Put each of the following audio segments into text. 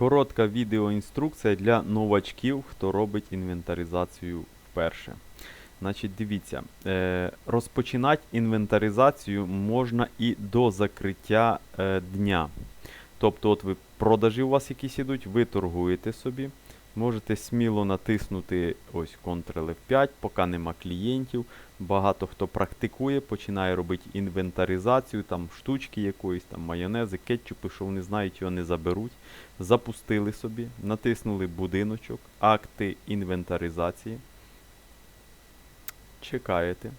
Коротка відеоінструкція для новачків, хто робить інвентаризацію вперше. Значить, дивіться, е, розпочинати інвентаризацію можна і до закриття е, дня. Тобто, от ви продажі у вас якісь ідуть, ви торгуєте собі. Можете сміло натиснути ось Ctrl F5, поки нема клієнтів. Багато хто практикує, починає робити інвентаризацію, там штучки якоїсь, там майонези, кетчупи, що вони знають, його не заберуть. Запустили собі, натиснули будиночок, акти інвентаризації. Чекаєте.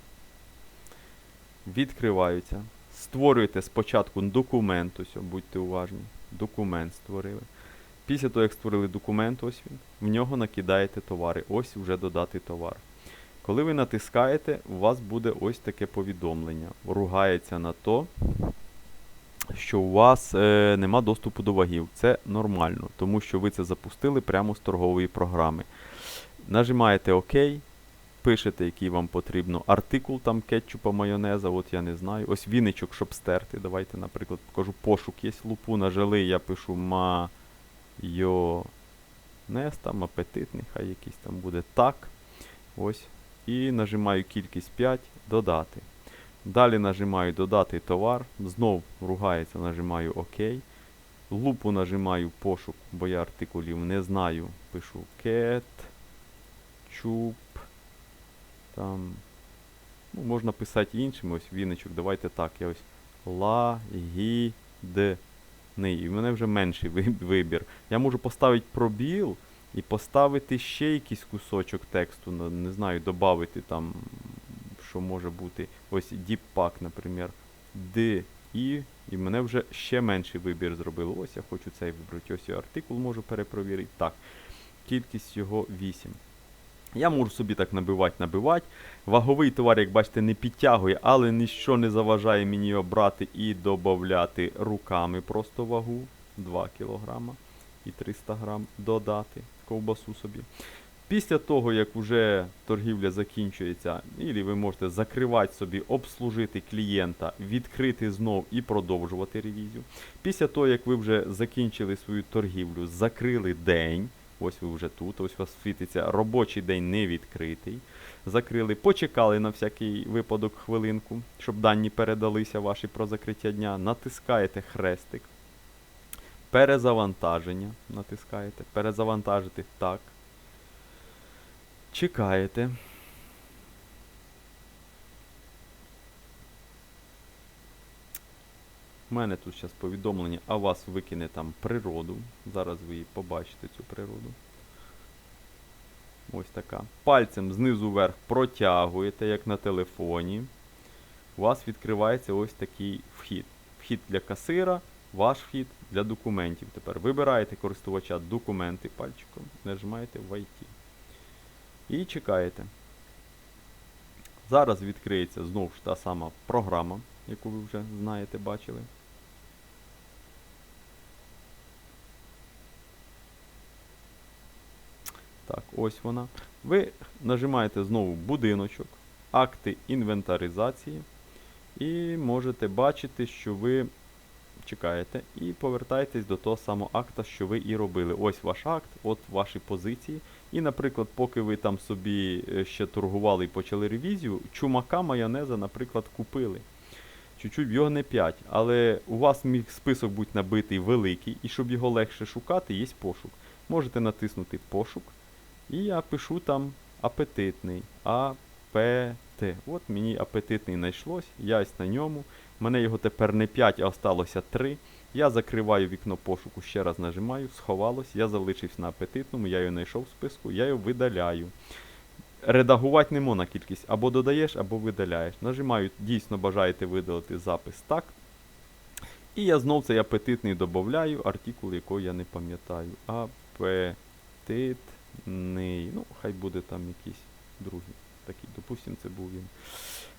Відкриваються. Створюєте спочатку документ, ось, будьте уважні. Документ створили. Після того, як створили документ, ось він, в нього накидаєте товари. Ось вже додати товар. Коли ви натискаєте, у вас буде ось таке повідомлення. Ругається на то, що у вас е, нема доступу до вагів. Це нормально, тому що ви це запустили прямо з торгової програми. Нажимаєте ОК, пишете, який вам потрібно артикул там кетчупа, майонеза, от я не знаю. Ось віничок, щоб стерти. Давайте, наприклад, покажу пошук є лупу, нажали, я пишу майонез, там апетитний, хай якийсь там буде так. Ось. І нажимаю кількість 5, додати. Далі нажимаю додати товар. Знов ругається, нажимаю ОК. Лупу нажимаю пошук, бо я артикулів не знаю. Пишу ket, чуп. Там. Ну, можна писати іншим, ось віничок. Давайте так. Я ось лагідний. І в мене вже менший вибір. Я можу поставити пробіл і поставити ще якийсь кусочок тексту. Не знаю, додати там, що може бути. Ось Deep Pack, наприклад. D, І, і мене вже ще менший вибір зробило. Ось я хочу цей вибрати. Ось я артикул можу перепровірити. Так. Кількість його 8. Я можу собі так набивати, набивати. Ваговий товар, як бачите, не підтягує, але ніщо не заважає мені його брати і додати руками просто вагу 2 кг і 300 грам додати ковбасу собі. Після того, як вже торгівля закінчується, і ви можете закривати собі, обслужити клієнта, відкрити знов і продовжувати ревізію. Після того, як ви вже закінчили свою торгівлю, закрили день, ось ви вже тут, ось у вас світиться робочий день не відкритий. Закрили, почекали на всякий випадок хвилинку, щоб дані передалися ваші про закриття дня. Натискаєте хрестик. Перезавантаження. Натискаєте. Перезавантажити так. Чекаєте. У мене тут зараз повідомлення, а вас викине там природу. Зараз ви побачите, цю природу. Ось така. Пальцем знизу вверх протягуєте, як на телефоні. У вас відкривається ось такий вхід. Вхід для касира, ваш вхід для документів. Тепер вибираєте користувача документи пальчиком, нажимаєте в IT. І чекаєте. Зараз відкриється знову ж та сама програма, яку ви вже знаєте, бачили. Так, ось вона. Ви нажимаєте знову будиночок, акти інвентаризації. І можете бачити, що ви чекаєте і повертаєтесь до того самого акта, що ви і робили. Ось ваш акт, от ваші позиції. І, наприклад, поки ви там собі е, ще торгували і почали ревізію, чумака майонеза, наприклад, купили. Чуть-чуть його не 5, але у вас міг список бути набитий великий, і щоб його легше шукати, є пошук. Можете натиснути пошук. І я пишу там апетитний. АПТ. От мені апетитний знайшлось, я ось на ньому. Мене його тепер не 5, а осталося 3. Я закриваю вікно пошуку, ще раз нажимаю, сховалось, я залишився на апетитному, я його знайшов в списку, я його видаляю. Редагувати не можна кількість, або додаєш, або видаляєш. Нажимаю, дійсно бажаєте видалити запис так. І я знов цей апетитний додаю, артикул, якого я не пам'ятаю. Апетитний. Ну, хай буде там якийсь другий. Такий, допустимо, це був він.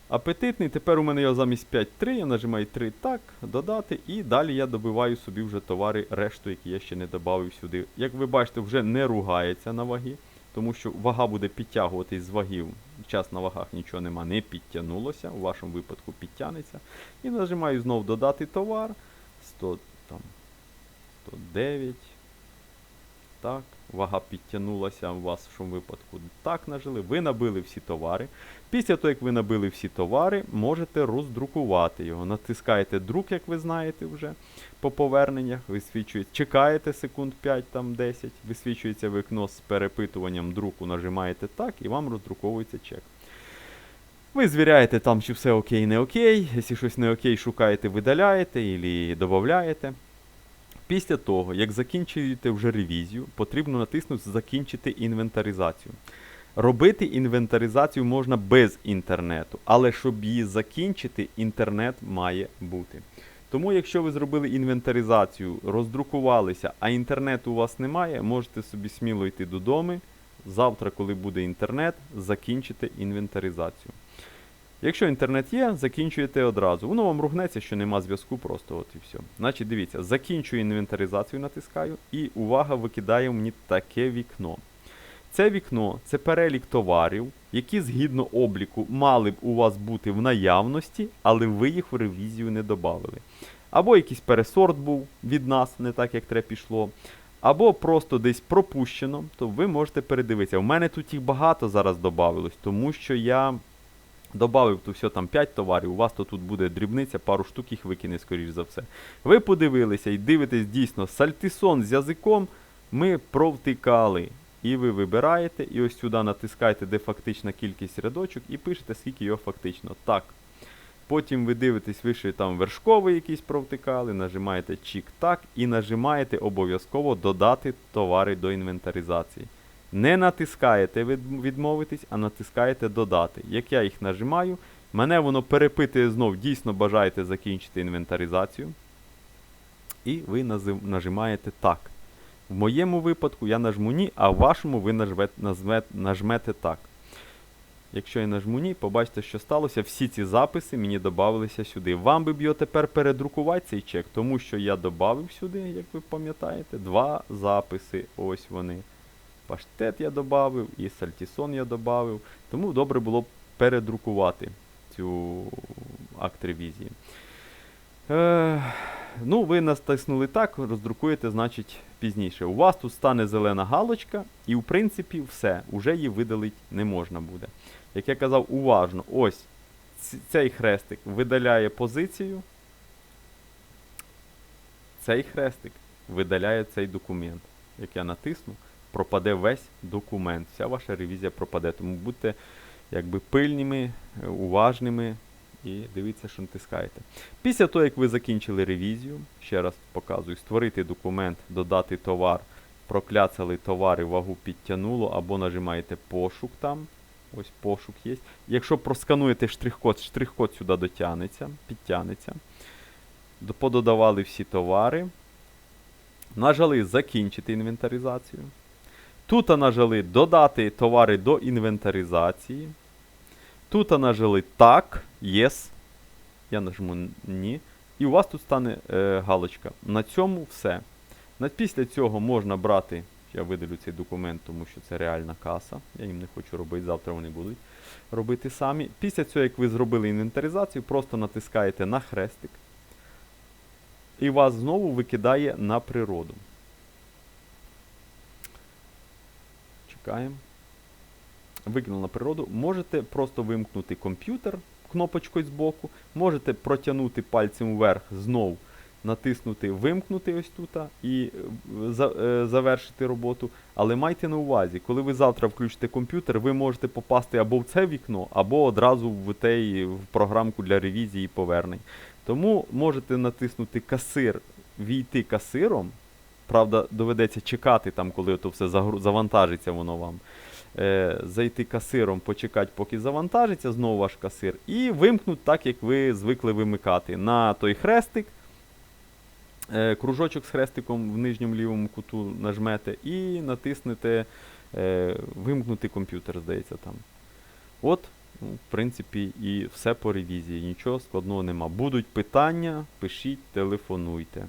Апетитний, тепер у мене його замість 5-3, я нажимаю 3 так, додати, і далі я добиваю собі вже товари, решту, які я ще не додав сюди. Як ви бачите, вже не ругається на ваги, тому що вага буде підтягуватись з вагів. Час на вагах нічого нема, не підтягнулося, у вашому випадку підтягнеться. І нажимаю знову додати товар. 100, там, 109. так, вага підтягнулася у вас в цьому випадку так нажили, ви набили всі товари. Після того, як ви набили всі товари, можете роздрукувати його. Натискаєте друк, як ви знаєте вже по поверненнях, висвічує, чекаєте секунд 5 там 10, висвічується вікно з перепитуванням друку, нажимаєте так і вам роздруковується чек. Ви звіряєте там, чи все окей, не окей. Якщо щось не окей, шукаєте, видаляєте і додаєте. Після того, як закінчуєте вже ревізію, потрібно натиснути Закінчити інвентаризацію. Робити інвентаризацію можна без інтернету, але щоб її закінчити, інтернет має бути. Тому, якщо ви зробили інвентаризацію, роздрукувалися, а інтернету у вас немає, можете собі сміло йти додому. Завтра, коли буде інтернет, закінчите інвентаризацію. Якщо інтернет є, закінчуєте одразу. Воно вам ругнеться, що нема зв'язку, просто от і все. Значить, дивіться, закінчую інвентаризацію, натискаю, і увага викидає мені таке вікно. Це вікно це перелік товарів, які згідно обліку мали б у вас бути в наявності, але ви їх в ревізію не додали. Або якийсь пересорт був від нас, не так як треба пішло. Або просто десь пропущено, то ви можете передивитися. У мене тут їх багато зараз додавалось, тому що я додав то все там 5 товарів, у вас то тут буде дрібниця, пару штук їх викине, скоріш за все. Ви подивилися і дивитесь дійсно сальтисон з язиком ми провтикали. І ви вибираєте, і ось сюди натискаєте, де фактична кількість рядочок, і пишете, скільки його фактично. Так. Потім ви дивитесь, ви ще там вершковий якийсь провтикали, нажимаєте чік так і нажимаєте обов'язково додати товари до інвентаризації. Не натискаєте відмовитись, а натискаєте додати. Як я їх нажимаю, мене воно перепитує знов, дійсно бажаєте закінчити інвентаризацію. І ви нажимаєте так. В моєму випадку я нажму ні, а в вашому ви нажмете, нажмете так. Якщо я нажму ні, побачите, що сталося. Всі ці записи мені додавалися сюди. Вам би б його тепер передрукувати цей чек, тому що я додав сюди, як ви пам'ятаєте, два записи. Ось вони. Паштет я додав і сальтісон я додав. Тому добре було б передрукувати цю акт ревізії. Е, ну, ви натиснули так, роздрукуєте, значить, пізніше. У вас тут стане зелена галочка, і в принципі все, уже її видалити не можна буде. Як я казав, уважно, ось цей хрестик видаляє позицію. Цей хрестик видаляє цей документ. Як я натисну, пропаде весь документ. Вся ваша ревізія пропаде. Тому будьте якби пильними, е, уважними і дивіться, що натискаєте. Після того, як ви закінчили ревізію, ще раз показую, створити документ, додати товар, прокляцали товари, вагу підтягнуло, або нажимаєте пошук там. Ось пошук є. Якщо проскануєте штрих-код, штрих-код сюди дотягнеться, підтягнеться. Пододавали всі товари. Нажали закінчити інвентаризацію. Тут нажали додати товари до інвентаризації. Тут нажали так, yes. Я нажму ні. І у вас тут стане е, галочка. На цьому все. Після цього можна брати. Я видалю цей документ, тому що це реальна каса. Я їм не хочу робити, завтра вони будуть робити самі. Після цього, як ви зробили інвентаризацію, просто натискаєте на хрестик. І вас знову викидає на природу. Чекаємо. Викинув на природу. Можете просто вимкнути комп'ютер кнопочкою збоку. Можете протягнути пальцем вверх знов, натиснути Вимкнути ось тут і е, е, завершити роботу. Але майте на увазі, коли ви завтра включите комп'ютер, ви можете попасти або в це вікно, або одразу в тей в програмку для ревізії і повернень. Тому можете натиснути касир, війти касиром. Правда, доведеться чекати там, коли то все завантажиться воно вам. Е, зайти касиром, почекати, поки завантажиться знову ваш касир, і вимкнути так, як ви звикли вимикати. На той хрестик, е, кружочок з хрестиком в нижньому лівому куту нажмете і натиснете е, вимкнути комп'ютер, здається там. От, ну, в принципі, і все по ревізії. Нічого складного нема. Будуть питання, пишіть, телефонуйте.